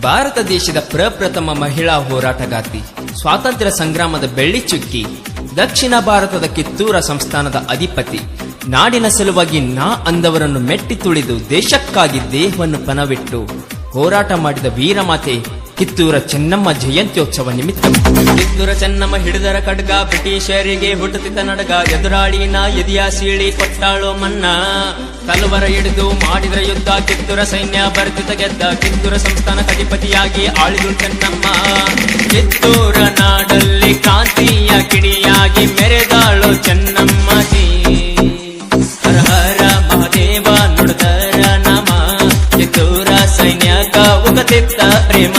ಭಾರತ ದೇಶದ ಪ್ರಪ್ರಥಮ ಮಹಿಳಾ ಹೋರಾಟಗಾರ್ತಿ. ಸ್ವಾತಂತ್ರ್ಯ ಸಂಗ್ರಾಮದ ಬೆಳ್ಳಿಚುಕ್ಕಿ ದಕ್ಷಿಣ ಭಾರತದ ಕಿತ್ತೂರ ಸಂಸ್ಥಾನದ ಅಧಿಪತಿ. ನಾಡಿನ ಸಲುವಾಗಿ ನಾ ಅಂದವರನ್ನು ಮೆಟ್ಟಿ ತುಳಿದು ದೇಶಕ್ಕಾಗಿ ದೇಹವನ್ನು ಪನವಿಟ್ಟು ಹೋರಾಟ ಮಾಡಿದ ವೀರಮಾತೆ ಕಿತ್ತೂರ ಚೆನ್ನಮ್ಮ ಜಯಂತ್ಯೋತ್ಸವ ನಿಮಿತ್ತ. ಕಿತ್ತೂರ ಚೆನ್ನಮ್ಮ ಹಿಡಿದರ ಖಡ್ಗ ಬ್ರಿಟಿಷರಿಗೆ ಹುಟ್ಟುತ್ತಿದ್ದ ನಡಗ ಎದುರಾಳಿನ ಎದಿಯ ಸೀಳಿ ಕೊಟ್ಟಾಳು ಮನ್ನ. ಕಲವರ ಹಿಡಿದು ಮಾಡಿದ್ರ ಯುದ್ಧ ಕಿತ್ತೂರ ಸೈನ್ಯ ಬರ್ತಿತ ಗೆದ್ದ ಕಿತ್ತೂರ ಸಂಸ್ಥಾನ ಅಧಿಪತಿಯಾಗಿ ಆಳಿದು ಚೆನ್ನಮ್ಮ. ಕಿತ್ತೂರ ನಾಡಲ್ಲಿ ಕ್ರಾಂತಿಯ ಸೈನ್ಯಕ ಉಗತಿತ್ತ ಪ್ರೇಮ.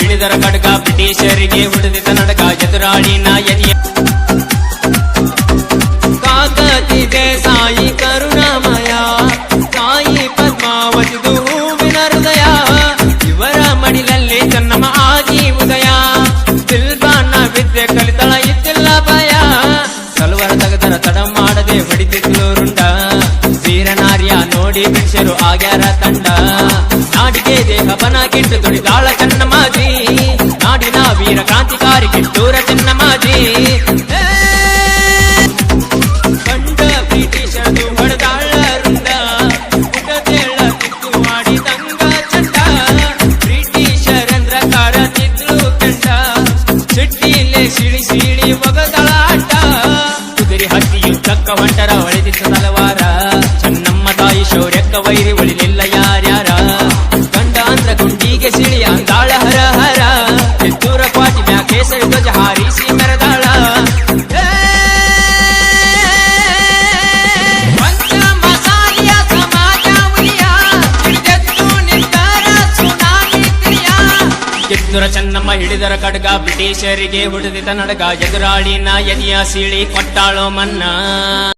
ಹಿಡಿದರ ಖಡ್ಗ ಬ್ರಿಟಿಷರಿಗೆ ಹುಡಿದಿದ್ದ ನಡಕ ಎದುರಾಳಿ ಕಾಕತಿದೆ ದಿಲ್ಬಾನ ವಿದ್ಯೆ ಕಲಿತಳ ಇದ್ದಿಲ್ಲ ಭಯ. ಸಲುವರ ತಗದರ ತಡ ಮಾಡದೆ ಹೊಡಿತಿದ್ಲು ರುಂಡ. ವೀರನಾರ್ಯ ನೋಡಿ ಬಿಡಿಸರು ಆಗ್ಯಾರ ತಂಡ. ನಾಡಿಗೆ ದೇಹ ಬನ ಕಿಟ್ಟು ದುಡಿದಾಳ ಚೆನ್ನಮಾಜಿ ನಾಡಿನ ವೀರ ಕ್ರಾಂತಿಕಾರಿ ಕಿತ್ತೂರ ಚೆನ್ನಮಾಜಿ ಸಿಟ್ಟಿಲೆ ಸಿಡಿ ಸಿಡಿ ಒಗದಳ ಅಡ್ಡ ಕುದುರೆ ಹತ್ತಿಯು ಚಕ್ಕ ಹೊಂಟರ ಹೊಳೆದಿತ್ತು ತಲವಾರ. ಚೆನ್ನಮ್ಮ ತಾಯಿ ಶೌರ್ಯಕ್ಕ ವೈರಿ ಕಿತ್ತೂರ ಚೆನ್ನಮ್ಮ ಹಿಡಿದರ ಕಡ್ಗ ಬ್ರಿಟಿಷರಿಗೆ ಹುಡಿದಿದ್ದ ನಡಗ ಎದುರಾಳಿನ ಎದಿಯ ಸೀಳಿ ಕೊಟ್ಟಾಳೋ ಮನ್ನ.